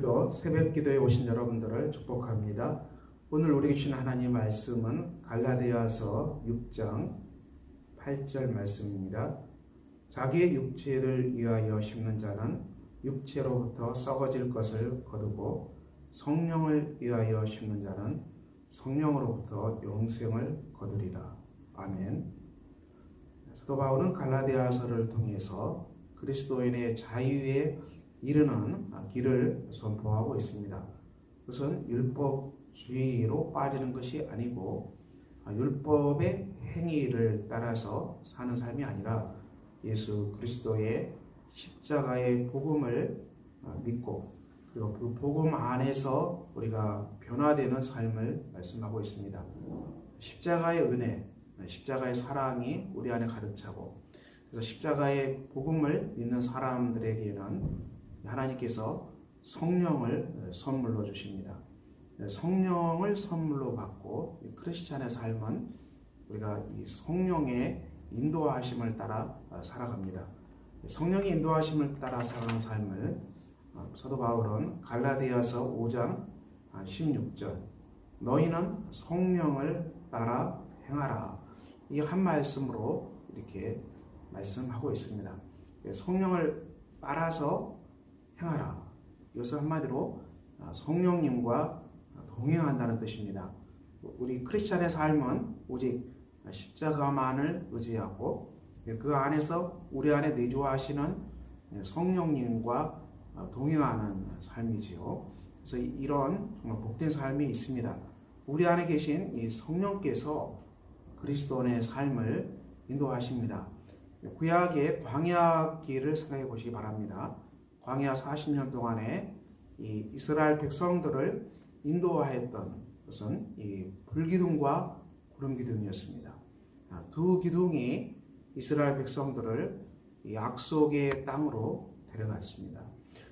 또 새벽 기도에 오신 여러분들을 축복합니다. 오늘 우리에게 주신 하나님 말씀은 갈라디아서 6장 8절 말씀입니다. 자기의 육체를 위하여 심는 자는 육체로부터 썩어질 것을 거두고 성령을 위하여 심는 자는 성령으로부터 영생을 거두리라. 아멘. 사도 바울은 갈라디아서를 통해서 그리스도인의 자유에 이르는 길을 선포하고 있습니다. 그것은 율법주의로 빠지는 것이 아니고 율법의 행위를 따라서 사는 삶이 아니라 예수 그리스도의 십자가의 복음을 믿고 그리고 그 복음 안에서 우리가 변화되는 삶을 말씀하고 있습니다. 십자가의 은혜, 십자가의 사랑이 우리 안에 가득 차고 그래서 십자가의 복음을 믿는 사람들에게는 하나님께서 성령을 선물로 주십니다. 성령을 선물로 받고 크리스찬의 삶은 우리가 이 성령의 인도하심을 따라 살아갑니다. 성령의 인도하심을 따라 살아가는 삶을 사도 바울은 갈라디아서 5장 16절 너희는 성령을 따라 행하라 이 한 말씀으로 이렇게 말씀하고 있습니다. 성령을 따라서 행하라. 이것은 한마디로 성령님과 동행한다는 뜻입니다. 우리 크리스찬의 삶은 오직 십자가만을 의지하고 그 안에서 우리 안에 내주하시는 성령님과 동행하는 삶이지요. 그래서 이런 정말 복된 삶이 있습니다. 우리 안에 계신 이 성령께서 그리스도인의 삶을 인도하십니다. 구약의 광야 길을 생각해 보시기 바랍니다. 광야 40년 동안에 이 이스라엘 백성들을 인도하였던 것은 이 불기둥과 구름 기둥이었습니다. 아, 두 기둥이 이스라엘 백성들을 약속의 땅으로 데려갔습니다.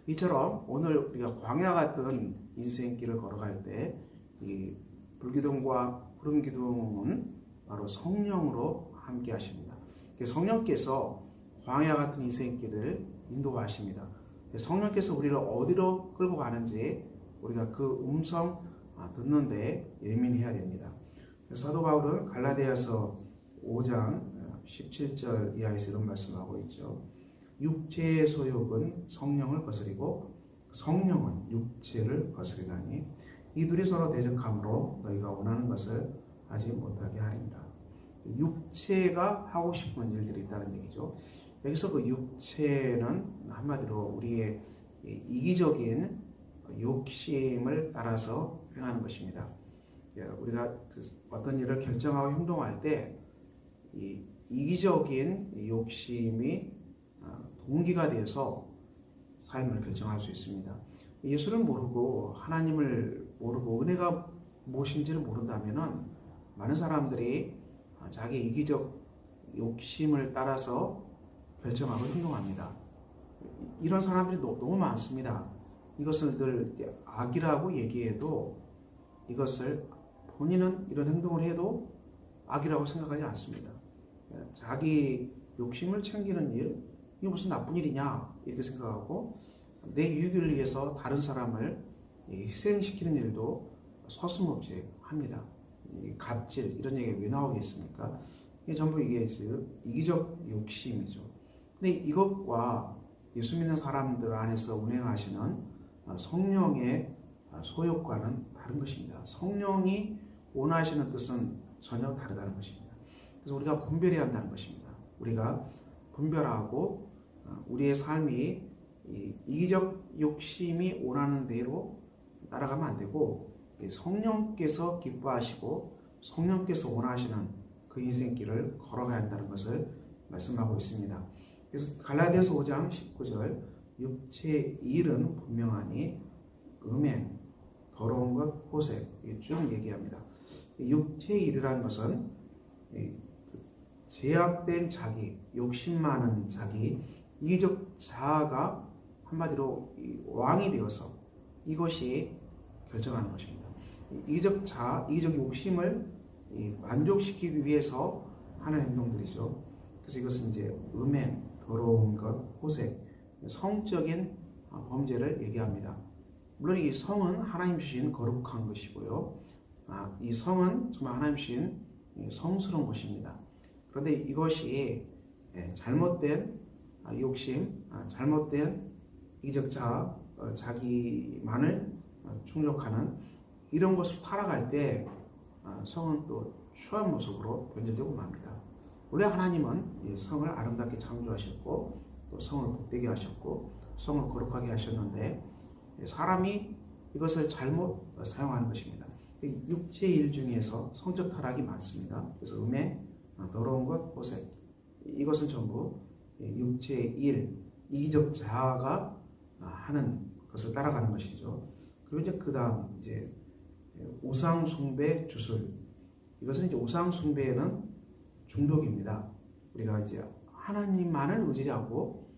이처럼 오늘 우리가 광야 같은 인생길을 걸어갈 때 이 불기둥과 구름 기둥은 바로 성령으로 함께 하십니다. 성령께서 광야 같은 인생길을 인도하십니다. 성령께서 우리를 어디로 끌고 가는지 우리가 그 음성 아, 듣는데 예민해야 됩니다. 사도 바울은 갈라디아서 5장 17절 이하에서 이런 말씀하고 있죠. 육체의 소욕은 성령을 거스리고 성령은 육체를 거스리나니 이 둘이 서로 대적함으로 너희가 원하는 것을 하지 못하게 하리라. 육체가 하고 싶은 일들이 있다는 얘기죠. 여기서 그 육체는 한마디로 우리의 이기적인 욕심을 따라서 행하는 것입니다. 예, 우리가 그 어떤 일을 결정하고 행동할 때 이 이기적인 욕심이 어, 동기가 되어서 삶을 결정할 수 있습니다. 예수를 모르고 하나님을 모르고 은혜가 무엇인지를 모른다면은 많은 사람들이 자기 이기적 욕심을 따라서 결정하고 행동합니다. 이런 사람들이 너무 많습니다. 이것을 늘 악이라고 얘기해도 이것을 본인은 이런 행동을 해도 악이라고 생각하지 않습니다. 자기 욕심을 챙기는 일, 이게 무슨 나쁜 일이냐 이렇게 생각하고 내 유익을 위해서 다른 사람을 희생시키는 일도 서슴없이 합니다. 갑질 이런 얘기가 왜 나오겠습니까? 이게 전부 이게 이기적 욕심이죠. 근데 이것과 예수 믿는 사람들 안에서 운행하시는 성령의 소욕과는 다른 것입니다. 성령이 원하시는 뜻은 전혀 다르다는 것입니다. 그래서 우리가 분별해야 한다는 것입니다. 우리가 분별하고 우리의 삶이 이기적 욕심이 원하는 대로 따라가면 안 되고 성령께서 기뻐하시고 성령께서 원하시는 그 인생길을 걸어가야 한다는 것을 말씀하고 있습니다. 그래서 갈라디아서 5장 19절 육체 일은 분명하니 음행, 더러운 것, 호색 쭉 얘기합니다. 육체 일이라는 것은 그 제약된 자기, 욕심 많은 자기, 이기적 자아가 한마디로 왕이 되어서 이것이 결정하는 것입니다. 이기적 자, 이기적 욕심을 만족시키기 위해서 하는 행동들이죠. 그래서 이것은 이제 음행, 더러운 것, 호색, 성적인 범죄를 얘기합니다. 물론 이 성은 하나님 주신 거룩한 것이고요. 아, 이 성은 정말 하나님 주신 이 성스러운 것입니다. 그런데 이것이 예, 잘못된 아, 욕심, 아, 잘못된 이적 자아, 어, 자기만을 어, 충족하는 이런 것을 타락할 때 아, 성은 또 추한 모습으로 변질되고 맙니다. 원래 하나님은 이 성을 아름답게 창조하셨고 또 성을 복되게 하셨고 성을 거룩하게 하셨는데 사람이 이것을 잘못 사용하는 것입니다. 육체의 일 중에서 성적 타락이 많습니다. 그래서 음해, 더러운 것, 호색 이것은 전부 육체의 일, 이기적 자아가 하는 것을 따라가는 것이죠. 그리고 이제 그 다음 이제 우상 숭배 주술 이것은 이제 우상 숭배에는 중독입니다. 우리가 이제 하나님만을 의지하고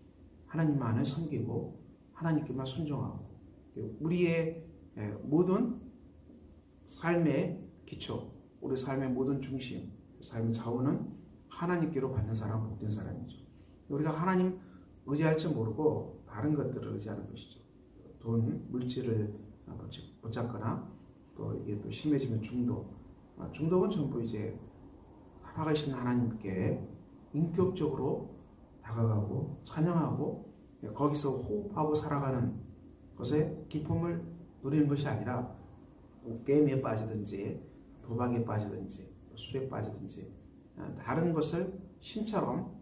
하나님만을 섬기고 하나님께만 순종하고 우리의 모든 삶의 기초, 우리 삶의 모든 중심, 삶의 자원은 하나님께로 받는 사람, 복된 사람이죠. 우리가 하나님 의지할 줄 모르고 다른 것들을 의지하는 것이죠. 돈, 물질을 붙잡거나 또 이게 또 심해지면 중독. 아, 중독은 전부 이제 살아가신 하나님께 인격적으로 다가가고 찬양하고 거기서 호흡하고 살아가는 것에 기쁨을 누리는 것이 아니라 게임에 빠지든지 도박에 빠지든지 술에 빠지든지 아, 다른 것을 신처럼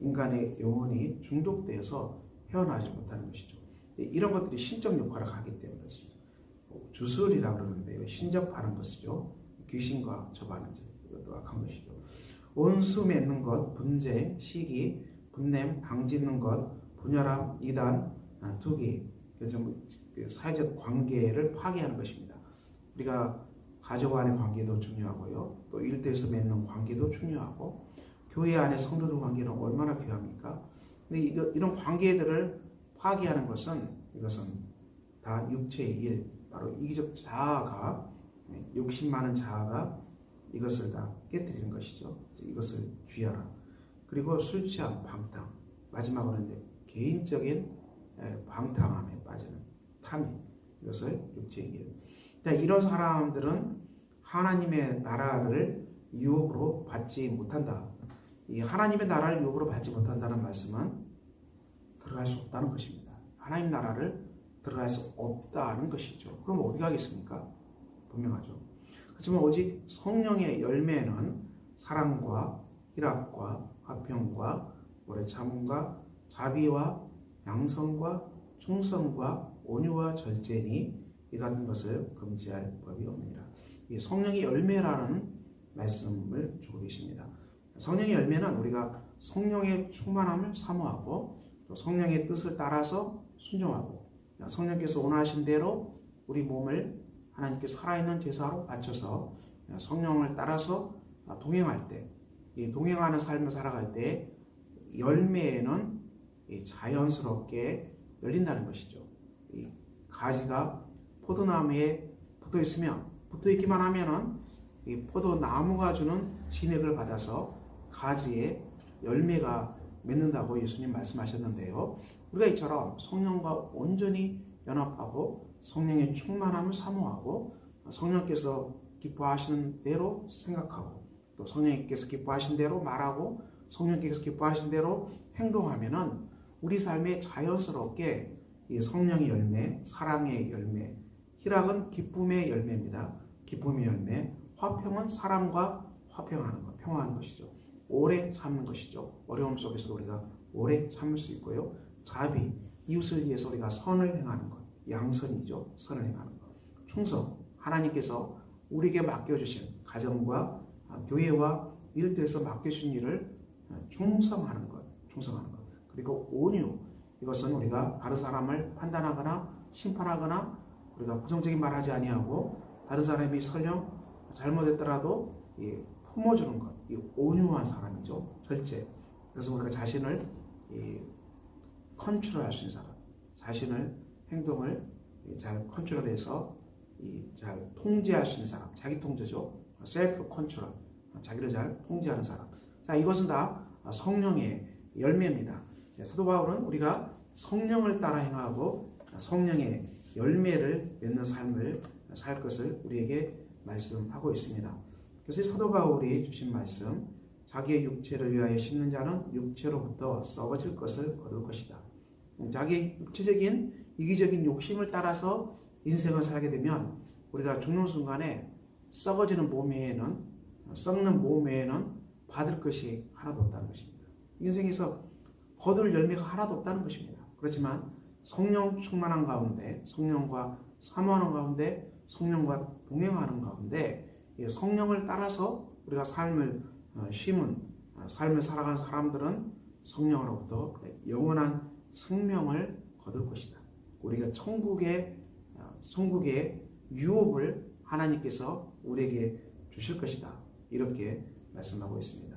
인간의 영혼이 중독되어서 헤어나지 못하는 것이죠. 이런 것들이 신적 역할을 하기 때문에 그렇습니다. 주술이라고 그러는데요. 신접하는 것이죠. 귀신과 접하는 이것도 악한 것이죠. 원수 맺는 것, 분쟁, 시기, 분냄, 방짓는 것, 분열함, 이단, 아, 투기, 그 사회적 관계를 파괴하는 것입니다. 우리가 가족 안의 관계도 중요하고요. 또 일대에서 맺는 관계도 중요하고 교회 안의 성도들 관계는 얼마나 귀합니까? 근데 이런 관계들을 파괴하는 것은 이것은 다 육체의 일, 바로 이기적 자아가 욕심 많은 자아가 이것을 다 깨뜨리는 것이죠. 이것을 주의하라. 그리고 술 취함, 방탕. 마지막으로 이제 개인적인 방탕함에 빠지는 탐이 이것을 육체의 일. 이런 사람들은 하나님의 나라를 유혹으로 받지 못한다. 이 하나님의 나라를 유혹으로 받지 못한다는 말씀은 들어갈 수 없다는 것입니다. 하나님 나라를 들어갈 수 없다는 것이죠. 그럼 어디 가겠습니까? 분명하죠. 하지만 오직 성령의 열매는 사랑과 희락과 화평과 오래 참음과 자비와 양성과 충성과 온유와 절제니 이 같은 것을 금지할 법이 없느니라. 성령의 열매라는 말씀을 주고 계십니다. 성령의 열매는 우리가 성령의 충만함을 사모하고 또 성령의 뜻을 따라서 순종하고 성령께서 원하신 대로 우리 몸을 하나님께 살아있는 제사로 바쳐서 성령을 따라서 동행할 때, 이 동행하는 삶을 살아갈 때 열매는 자연스럽게 열린다는 것이죠. 이 가지가 포도나무에 붙어 있으면 붙어 있기만 하면은 이 포도나무가 주는 진액을 받아서 가지에 열매가 맺는다고 예수님 말씀하셨는데요. 우리가 이처럼 성령과 온전히 연합하고 성령의 충만함을 사모하고 성령께서 기뻐하시는 대로 생각하고 또 성령께서 기뻐하신 대로 말하고 성령께서 기뻐하신 대로 행동하면은 우리 삶에 자연스럽게 이 성령의 열매, 사랑의 열매, 희락은 기쁨의 열매입니다. 기쁨의 열매, 화평은 사랑과 화평하는 것, 평화하는 것이죠. 오래 참는 것이죠. 어려움 속에서 우리가 오래 참을 수 있고요. 자비, 이웃을 위해서 우리가 선을 행하는 것, 양선이죠. 선을 행하는 것. 충성, 하나님께서 우리에게 맡겨주신 가정과 교회와 일터에서 맡겨주신 일을 충성하는 것, 충성하는 것. 그리고 온유, 이것은 우리가 다른 사람을 판단하거나 심판하거나 우리가 부정적인 말 하지 아니하고 다른 사람이 설령 잘못했더라도 품어주는 것, 이 온유한 사람이죠. 절제. 그래서 우리가 자신을 컨트롤할 수 있는 사람, 자신을 행동을 잘 컨트롤해서 잘 통제할 수 있는 사람, 자기 통제죠. 셀프 컨트롤, 자기를 잘 통제하는 사람. 자, 이것은 다 성령의 열매입니다. 사도 바울은 우리가 성령을 따라 행하고 성령의 열매를 맺는 삶을 살 것을 우리에게 말씀하고 있습니다. 그래서 이 사도 바울이 주신 말씀 자기의 육체를 위하여 심는 자는 육체로부터 썩어질 것을 거둘 것이다. 자기 육체적인 이기적인 욕심을 따라서 인생을 살게 되면 우리가 죽는 순간에 썩어지는 몸 외에는 썩는 몸 외에는 받을 것이 하나도 없다는 것입니다. 인생에서 거둘 열매가 하나도 없다는 것입니다. 그렇지만 성령 충만한 가운데 성령과 사모하는 가운데 성령과 동행하는 가운데 이 성령을 따라서 우리가 삶을 어, 심은 어, 삶을 살아가는 사람들은 성령으로부터 영원한 생명을 거둘 것이다. 우리가 천국의 어, 천국의 유업을 하나님께서 우리에게 주실 것이다. 이렇게 말씀하고 있습니다.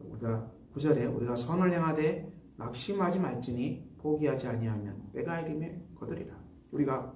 우리가 구절에 우리가 선을 행하되 낙심하지 말지니 포기하지 아니하면 때가 이름에 거두리라. 우리가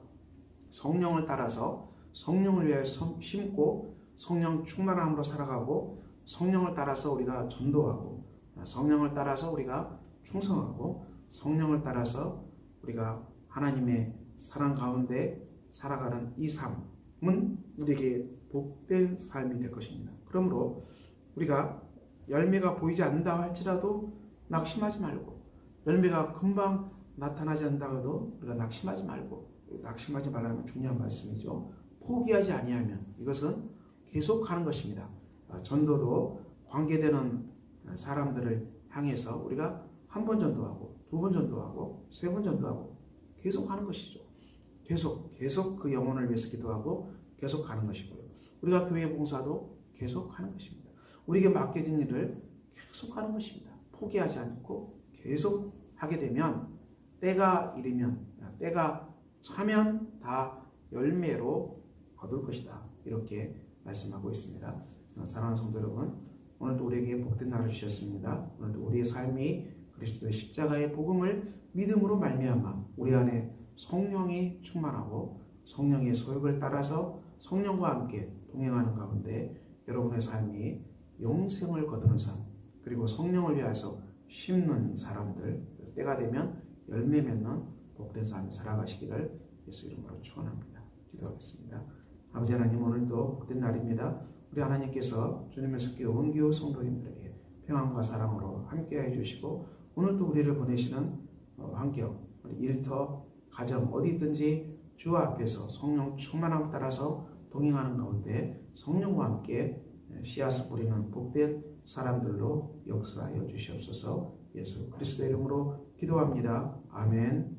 성령을 따라서 성령을 위해 심고 성령 충만함으로 살아가고 성령을 따라서 우리가 전도하고 성령을 따라서 우리가 충성하고 성령을 따라서 우리가 하나님의 사랑 가운데 살아가는 이 삶은 우리에게 복된 삶이 될 것입니다. 그러므로 우리가 열매가 보이지 않는다 할지라도 낙심하지 말고 열매가 금방 나타나지 않다가도 우리가 낙심하지 말고 낙심하지 말라는 중요한 말씀이죠. 포기하지 아니하면 이것은 계속하는 것입니다. 아, 전도도 관계되는 사람들을 향해서 우리가 한 번 전도하고 두 번 전도하고 세 번 전도하고 계속 하는 것이죠. 계속 계속 그 영혼을 위해서 기도하고 계속 하는 것이고요. 우리가 교회 봉사도 계속 하는 것입니다. 우리에게 맡겨진 일을 계속 하는 것입니다. 포기하지 않고 계속 하게 되면 때가 이르면 때가 차면 다 열매로 거둘 것이다. 이렇게 말씀하고 있습니다. 사랑하는 성도 여러분, 오늘도 우리에게 복된 날을 주셨습니다. 오늘도 우리의 삶이 그리스도의 십자가의 복음을 믿음으로 말미암아 우리 안에 성령이 충만하고 성령의 소욕을 따라서 성령과 함께 동행하는 가운데 여러분의 삶이 영생을 거두는 삶 그리고 성령을 위해서 심는 사람들 때가 되면 열매 맺는 복된 삶 살아가시기를 예수 이름으로 축원합니다. 기도하겠습니다. 아버지 하나님 오늘도 복된 날입니다. 우리 하나님께서 주님의 속기 온기호 성도님들에게 평안과 사랑으로 함께해 주시고 오늘도 우리를 보내시는 어, 환경, 우리 일터, 가정 어디 있든지 주 앞에서 성령 충만함 따라서 동행하는 가운데 성령과 함께 씨앗을 뿌리는 복된 사람들로 역사하여 주시옵소서 예수 그리스도 이름으로 기도합니다. 아멘.